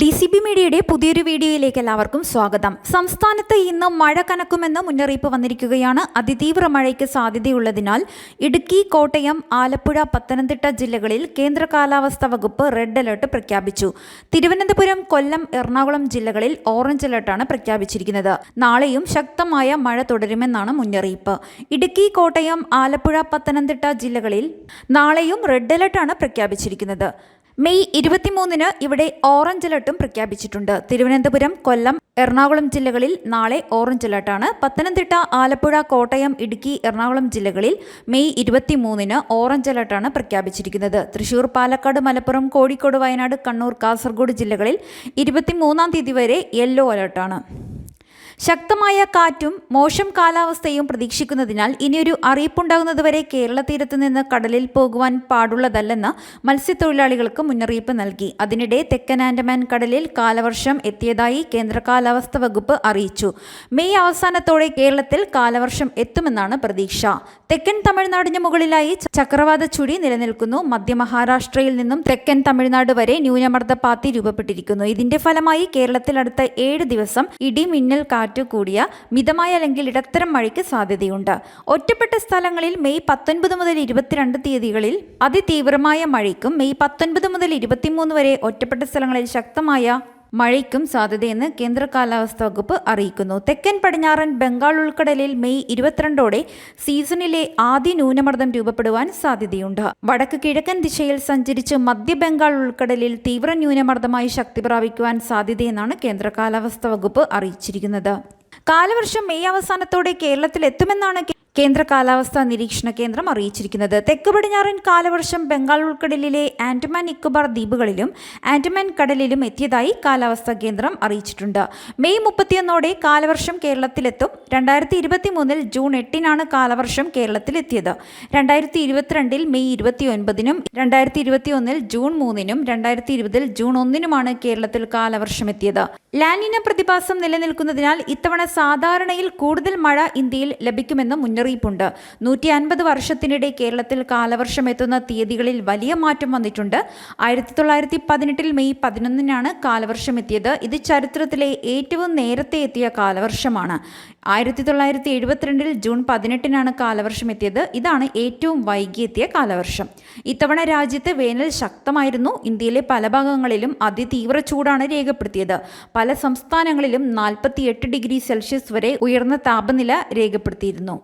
D C B മീഡിയയുടെ പുതിയൊരു വീഡിയോയിലേക്ക് എല്ലാവർക്കും സ്വാഗതം. സംസ്ഥാനത്ത് ഇന്ന് മഴ കനക്കുമെന്ന് മുന്നറിയിപ്പ് വന്നിരിക്കുകയാണ്. അതിതീവ്ര മഴയ്ക്ക് സാധ്യതയുള്ളതിനാൽ ഇടുക്കി കോട്ടയം ആലപ്പുഴ പത്തനംതിട്ട ജില്ലകളിൽ കേന്ദ്ര കാലാവസ്ഥാ വകുപ്പ് റെഡ് അലർട്ട് പ്രഖ്യാപിച്ചു. തിരുവനന്തപുരം കൊല്ലം എറണാകുളം ജില്ലകളിൽ ഓറഞ്ച് അലർട്ടാണ് പ്രഖ്യാപിച്ചിരിക്കുന്നത്. നാളെയും ശക്തമായ മഴ തുടരുമെന്നാണ് മുന്നറിയിപ്പ്. ഇടുക്കി കോട്ടയം ആലപ്പുഴ പത്തനംതിട്ട ജില്ലകളിൽ നാളെയും റെഡ് അലർട്ടാണ് പ്രഖ്യാപിച്ചിരിക്കുന്നത്. മെയ് ഇരുപത്തിമൂന്നിന് ഇവിടെ ഓറഞ്ച് അലർട്ടും പ്രഖ്യാപിച്ചിട്ടുണ്ട്. തിരുവനന്തപുരം കൊല്ലം എറണാകുളം ജില്ലകളിൽ നാളെ ഓറഞ്ച് അലർട്ടാണ്. പത്തനംതിട്ട ആലപ്പുഴ കോട്ടയം ഇടുക്കി എറണാകുളം ജില്ലകളിൽ മെയ് ഇരുപത്തിമൂന്നിന് ഓറഞ്ച് അലർട്ടാണ് പ്രഖ്യാപിച്ചിരിക്കുന്നത്. തൃശൂർ പാലക്കാട് മലപ്പുറം കോഴിക്കോട് വയനാട് കണ്ണൂർ കാസർഗോഡ് ജില്ലകളിൽ ഇരുപത്തിമൂന്നാം തീയതി വരെ യെല്ലോ അലർട്ടാണ്. ശക്തമായ കാറ്റും മോശം കാലാവസ്ഥയും പ്രതീക്ഷിക്കുന്നതിനാൽ ഇനിയൊരു അറിയിപ്പുണ്ടാകുന്നതുവരെ കേരള തീരത്ത് നിന്ന് കടലിൽ പോകുവാൻ പാടുള്ളതല്ലെന്ന് മത്സ്യത്തൊഴിലാളികൾക്ക് മുന്നറിയിപ്പ് നൽകി. അതിനിടെ തെക്കൻ ആൻഡമാൻ കടലിൽ കാലവർഷം എത്തിയതായി കേന്ദ്ര കാലാവസ്ഥ വകുപ്പ് അറിയിച്ചു. മെയ് അവസാനത്തോടെ കേരളത്തിൽ കാലവർഷം എത്തുമെന്നാണ് പ്രതീക്ഷ. തെക്കൻ തമിഴ്നാടിന് മുകളിലായി ചക്രവാത ചുഴി നിലനിൽക്കുന്നു. മധ്യ മഹാരാഷ്ട്രയിൽ നിന്നും തെക്കൻ തമിഴ്നാട് വരെ ന്യൂനമർദ്ദ പാത്തി രൂപപ്പെട്ടിരിക്കുന്നു. ഇതിന്റെ ഫലമായി കേരളത്തിൽ അടുത്ത ഏഴ് ദിവസം ഇടി മിന്നൽ കാറ്റ് കൂടിയ മിതമായ അല്ലെങ്കിൽ ഇടത്തരം മഴയ്ക്ക് സാധ്യതയുണ്ട്. ഒറ്റപ്പെട്ട സ്ഥലങ്ങളിൽ മെയ് പത്തൊൻപത് മുതൽ ഇരുപത്തിരണ്ട് തീയതികളിൽ അതിതീവ്രമായ മഴയ്ക്കും മെയ് പത്തൊൻപത് മുതൽ ഇരുപത്തിമൂന്ന് വരെ ഒറ്റപ്പെട്ട സ്ഥലങ്ങളിൽ ശക്തമായ മഴയ്ക്കും സാധ്യതയെന്ന് കേന്ദ്ര കാലാവസ്ഥാ വകുപ്പ് അറിയിക്കുന്നു. തെക്കൻ പടിഞ്ഞാറൻ ബംഗാൾ ഉൾക്കടലിൽ മെയ് ഇരുപത്തിരണ്ടോടെ സീസണിലെ ആദ്യ ന്യൂനമർദ്ദം രൂപപ്പെടുവാൻ സാധ്യതയുണ്ട്. വടക്ക് കിഴക്കൻ ദിശയിൽ സഞ്ചരിച്ച് മധ്യ ബംഗാൾ ഉൾക്കടലിൽ തീവ്ര ന്യൂനമർദ്ദമായി ശക്തി പ്രാപിക്കുവാൻ സാധ്യതയെന്നാണ് കേന്ദ്ര കാലാവസ്ഥാ വകുപ്പ് അറിയിച്ചിരിക്കുന്നത്. കാലവർഷം മെയ് അവസാനത്തോടെ കേരളത്തിൽ എത്തുമെന്നാണ് കേന്ദ്ര കാലാവസ്ഥാ നിരീക്ഷണ കേന്ദ്രം അറിയിച്ചിരിക്കുന്നത്. തെക്ക് പടിഞ്ഞാറൻ കാലവർഷം ബംഗാൾ ഉൾക്കടലിലെ ആൻഡമാൻ നിക്കോബാർ ദ്വീപുകളിലും ആൻഡമാൻ കടലിലും എത്തിയതായി കാലാവസ്ഥാ കേന്ദ്രം അറിയിച്ചിട്ടുണ്ട്. മെയ് മുപ്പത്തിയൊന്നോടെ കാലവർഷം കേരളത്തിലെത്തും. രണ്ടായിരത്തി ഇരുപത്തി മൂന്നിൽ ജൂൺ എട്ടിനാണ് കാലവർഷം കേരളത്തിലെത്തിയത്. രണ്ടായിരത്തി ഇരുപത്തിരണ്ടിൽ മെയ് ഇരുപത്തി ഒൻപതിനും രണ്ടായിരത്തി ഇരുപത്തി ഒന്നിൽ ജൂൺ മൂന്നിനും രണ്ടായിരത്തി ഇരുപതിൽ ജൂൺ ഒന്നിനുമാണ് കേരളത്തിൽ കാലവർഷം എത്തിയത് ലാനിന പ്രതിഭാസം നിലനിൽക്കുന്നതിനാൽ ഇത്തവണ സാധാരണയിൽ കൂടുതൽ മഴ ഇന്ത്യയിൽ ലഭിക്കുമെന്ന് മുന്നറിയിപ്പുണ്ട്. നൂറ്റി അൻപത് വർഷത്തിനിടെ കേരളത്തിൽ കാലവർഷം എത്തുന്ന തീയതികളിൽ വലിയ മാറ്റം വന്നിട്ടുണ്ട്. ആയിരത്തി തൊള്ളായിരത്തി പതിനെട്ടിൽ മെയ് പതിനൊന്നിനാണ് കാലവർഷം എത്തിയത് ഇത് ചരിത്രത്തിലെ ഏറ്റവും നേരത്തെ എത്തിയ കാലവർഷമാണ്. ആയിരത്തി തൊള്ളായിരത്തി എഴുപത്തിരണ്ടിൽ ജൂൺ പതിനെട്ടിനാണ് കാലവർഷം എത്തിയത് ഇതാണ് ഏറ്റവും വൈകിയെത്തിയ കാലവർഷം. ഇത്തവണ രാജ്യത്ത് വേനൽ ശക്തമായിരുന്നു. ഇന്ത്യയിലെ പല ഭാഗങ്ങളിലും അതിതീവ്ര ചൂടാണ് രേഖപ്പെടുത്തിയത്. പല സംസ്ഥാനങ്ങളിലും നാൽപ്പത്തിയെട്ട് ഡിഗ്രി സെൽഷ്യസ് വരെ ഉയർന്ന താപനില രേഖപ്പെടുത്തിയിരുന്നു.